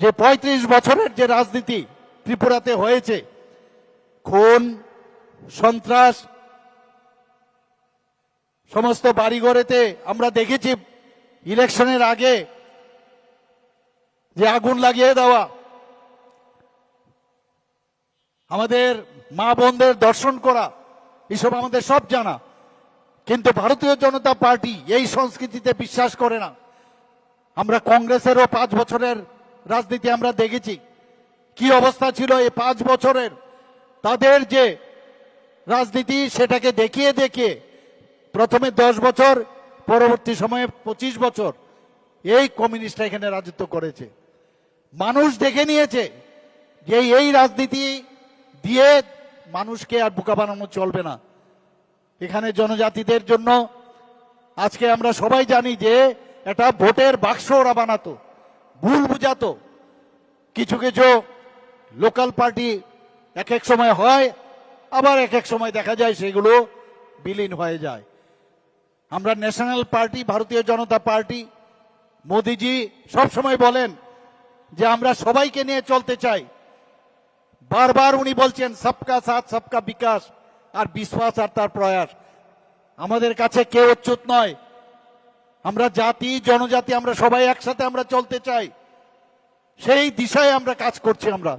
যে ৩৫ বছরের যে রাজনীতি ত্রিপুরাতে হয়েছে, খুন, সন্ত্রাস, সমস্ত বাড়িঘরেতে আমরা দেখেছি ইলেকশনের আগে যে আগুন লাগিয়ে দেওয়া। আমাদের মা বোনদের দর্শন করা, এসব আমাদের সব জানা। কিন্তু ভারতীয় জনতা পার্টি এই সংস্কৃতিতে বিশ্বাস করে না। আমরা কংগ্রেসেরও পাঁচ বছরের রাজনীতি আমরা দেখেছি। কি অবস্থা ছিল এই পাঁচ বছরের? তাদের যে রাজনীতি, সেটাকে দেখিয়ে দেখিয়ে প্রথমে দশ বছর, পরবর্তী সময়ে পঁচিশ বছর এই কমিউনিস্টরা এখানে রাজত্ব করেছে। মানুষ দেখে নিয়েছে যে এই রাজনীতি দিয়ে মানুষকে আর বোকা বানানো চলবে না। এখানে জনজাতিদের জন্য আজকে আমরা সবাই জানি যে এটা ভোটের বাক্স ওরা বানাতো। ভুল বুঝাতো। কিছু কিছু লোকাল পার্টি এক এক সময় হয়, আবার এক এক সময় দেখা যায় সেগুলো বিলীন হয়ে যায়। আমরা ন্যাশনাল পার্টি, ভারতীয় জনতা পার্টি, মোদিজি সবসময় বলেন যে আমরা সবাইকে নিয়ে চলতে চাই। বারবার উনি বলছেন, সবকা সাথ, সবকা বিকাশ। আর বিশ্বাস আর তার প্রয়াস। আমাদের কাছে কেউ অচ্যুত নয়। আমরা জাতি, জনজাতি, আমরা সবাই একসাথে আমরা চলতে চাই। সেই দিশায় আমরা কাজ করছি আমরা।